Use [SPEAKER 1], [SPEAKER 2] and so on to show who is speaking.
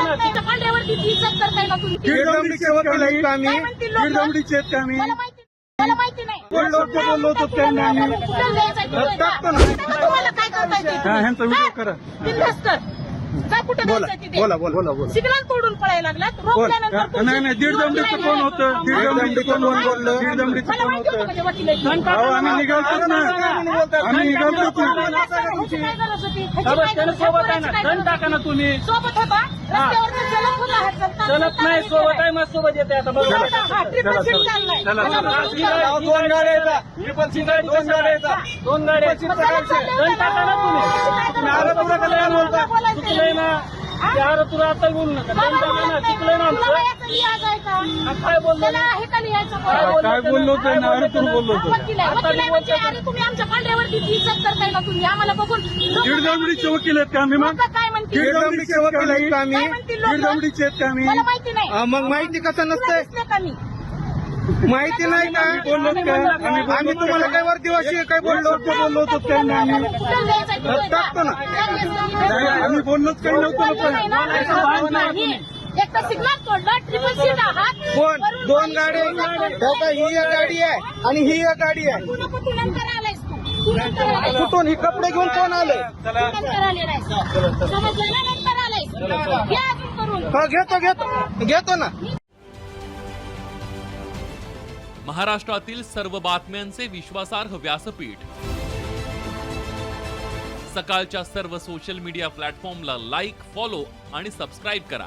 [SPEAKER 1] पांड्यावरती इज्जत करताय का तुम्ही
[SPEAKER 2] दीडदमडीचे वकील आहेत का आम्ही.
[SPEAKER 1] काय म्हणतील लोकं?
[SPEAKER 2] दीडदमडीचे आहेत का आम्ही.
[SPEAKER 1] मला माहिती मला माहिती नाही.
[SPEAKER 2] बोललो होतो, बोललो होतो त्यांना आम्ही.
[SPEAKER 1] कुठं द्यायचं आहे, कुठं
[SPEAKER 2] टाकतो ना.
[SPEAKER 1] द्या. तुम्हाला काय करता येते?
[SPEAKER 2] हा, ह्यांचा व्हिडिओ करा.
[SPEAKER 1] बिनधास्त कर जा कुठं
[SPEAKER 2] बोला
[SPEAKER 1] द्यायचं आहे तिथे.
[SPEAKER 2] बोला बोला बोला बोला.
[SPEAKER 1] सिग्नल तोडून पळायला लागलात.
[SPEAKER 2] बोल.
[SPEAKER 1] रोखल्यानंतर तुमची-
[SPEAKER 2] नाही नाही दीडदमडीचं कोण होतं? दीडदमडीचं कोण बोललं? दीडदमडीचं
[SPEAKER 1] मला
[SPEAKER 2] कोण
[SPEAKER 1] माहिती होतं?
[SPEAKER 2] अहो आम्ही निघालतोच आम्ही ना
[SPEAKER 3] सोबत आहे दंड टाका तुम्ही.
[SPEAKER 1] सोबत होता? रस्त्यावर तर चलत होता हा चलता-
[SPEAKER 3] चलत
[SPEAKER 1] चलता
[SPEAKER 3] नाही
[SPEAKER 1] हे
[SPEAKER 3] सोबत. आहे मग सोबत येते आता बघा.
[SPEAKER 1] चला, हा, ट्रिपल सीट चाललाय.
[SPEAKER 2] चला,
[SPEAKER 1] मला
[SPEAKER 2] चला.
[SPEAKER 1] म्हणून चला.
[SPEAKER 3] दोन गाड्या येतात ट्रिपल दोन गाड्या येतात दोन गाड्या
[SPEAKER 1] मग त्याला चाललंय
[SPEAKER 3] दंड टाका ना तुम्ही. तुम्ही आरोप प्रकारे बोलता.
[SPEAKER 1] बोलायचं
[SPEAKER 3] चुकलंय ना. आरोप आता बोलू नका. दंड टाका ना. चुकलंय ना आमचं. काय बोललो?
[SPEAKER 1] त्याला
[SPEAKER 3] ना
[SPEAKER 1] आहे का लिहायचं
[SPEAKER 3] काय? बोललो
[SPEAKER 2] काय बोललो होतं ना अरे तू बोललो
[SPEAKER 1] हा,
[SPEAKER 2] होतं
[SPEAKER 1] वकील आहे. वकील आहे म्हणजे तुम्ही आमच्या इज्जत करताय का तुम्ही? आम्हाला बघून लोकं काय
[SPEAKER 2] वकील आहेत का आम्ही मग?
[SPEAKER 1] लोकं काय म्हणतील?
[SPEAKER 2] दीडदमडीचे वकील आहेत का आम्ही?
[SPEAKER 1] काय म्हणतील लोकं?
[SPEAKER 2] दीडदमडीचे आहेत का आम्ही?
[SPEAKER 1] मला माहिती नाही.
[SPEAKER 2] हा, मग माहिती कसं
[SPEAKER 1] तुला
[SPEAKER 2] नसतंय?
[SPEAKER 1] दिसले का मी
[SPEAKER 2] माहिती नाही का?
[SPEAKER 3] बोललो का? आम्ही
[SPEAKER 2] आम्ही तुम्हाला काय वर्दिवाशी काय बोललो? होतो बोललो होतो त्यांना आम्ही.
[SPEAKER 1] कुठं द्यायचं आहे, कुठं
[SPEAKER 2] टाकतो ना. आम्ही बोललोच काही नव्हतं
[SPEAKER 1] बोललो नाही ना.
[SPEAKER 2] लोकांना.
[SPEAKER 1] नाही. एक तर सिग्नल तोडलं ट्रिपल सीट आहात
[SPEAKER 2] कोण?
[SPEAKER 1] वरून
[SPEAKER 2] दोन गाड्या
[SPEAKER 1] इज्जत
[SPEAKER 2] हो का? ही एक गाडी आहे आणि ही एक गाडी आहे.
[SPEAKER 1] तू नको तू नंतर आलायस तू. तू नंतर आलायस
[SPEAKER 2] कुठून? ही कपडे घेऊन कोण आलंय?
[SPEAKER 1] तू नंतर आलेला आहेस समजलं ना? नंतर आलायस घ्या अजून करून.
[SPEAKER 2] हा घेतो घेतो. घेतो ना.
[SPEAKER 4] महाराष्ट्रातील सर्व बातम्यांचे विश्वासार्ह व्यासपीठ. सकाळच्या सर्व सोशल मीडिया प्लॅटफॉर्मला लाईक फॉलो आणि सबस्क्राईब करा.